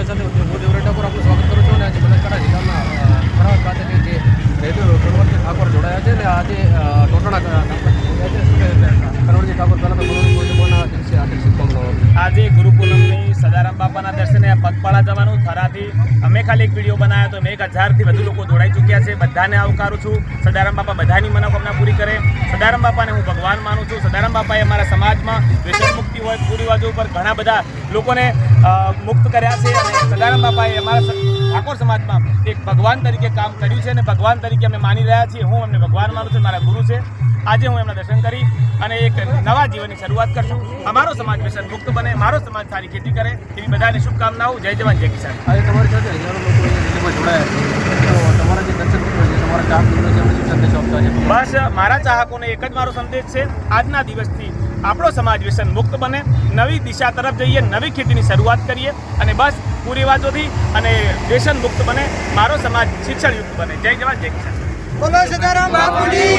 મારી સાથે હું ઠાકોર. આપનું સ્વાગત કરું છું અને આજે બનાસકાંઠા જિલ્લાના અ, થરાદ ખાતેથી જે રેડિયો કનવરજી ઠાકોર જોડાયા છે અને આજે ટોટણા કનવરજી ઠાકોર પહેલાં તો પૂર્ણિમાના દિવસે આજે શુભકામનાઓ આજે ગુરુ પૂનમની સદારામ બાપાના દર્શને પગપાળા જવાનું થરાથી અમે ખાલી એક વીડિયો બનાવ્યો તો મેં એક હજારથી વધુ લોકો જોડાઈ ચૂક્યા છે. બધાને આવકારું છું. સદારામ બાપા બધાની મનોકામના પૂરી કરે. સદારામ બાપાને હું ભગવાન માનું છું. સદારામ બાપાએ અમારા સમાજમાં વ્યસન મુક્તિ હોય કુરિવાજો ઉપર ઘણા બધા લોકોને મુક્ત કર્યા છે અને સદાનંદ બાપાએ અમારા ઠાકોર સમાજમાં એક ભગવાન તરીકે કામ કર્યું છે અને ભગવાન તરીકે અમે માની રહ્યા છીએ. હું એમને ભગવાન માનું છું મારા ગુરુ છે. આજે હું એમના દર્શન કરી અને એક નવા જીવનની શરૂઆત કરશું. અમારો સમાજ વ્યસન મુક્ત બને મારો સમાજ સારી ખેતી કરે એવી બધાને શુભકામનાઓ. જય જવાન જય કિસાન. આજે તમારી સાથે હજારો લોકો જોડાયા છે. તો તમારા જે દર્શક મિત્રો છે તમારા કામ છે આપતા છે. બસ મારા ચાહકોને એક જ મારો સંદેશ છે. આજના દિવસથી આપણો સમાજ વ્યસન મુક્ત બને નવી દિશા તરફ જઈએ નવી ખેતીની શરૂઆત કરીએ અને બસ કુરિવાજોથી અને વ્યસન મુક્ત બને મારો સમાજ શિક્ષણયુક્ત બને જય જવાન જય કિસાન બોલો સદારામ બાપુની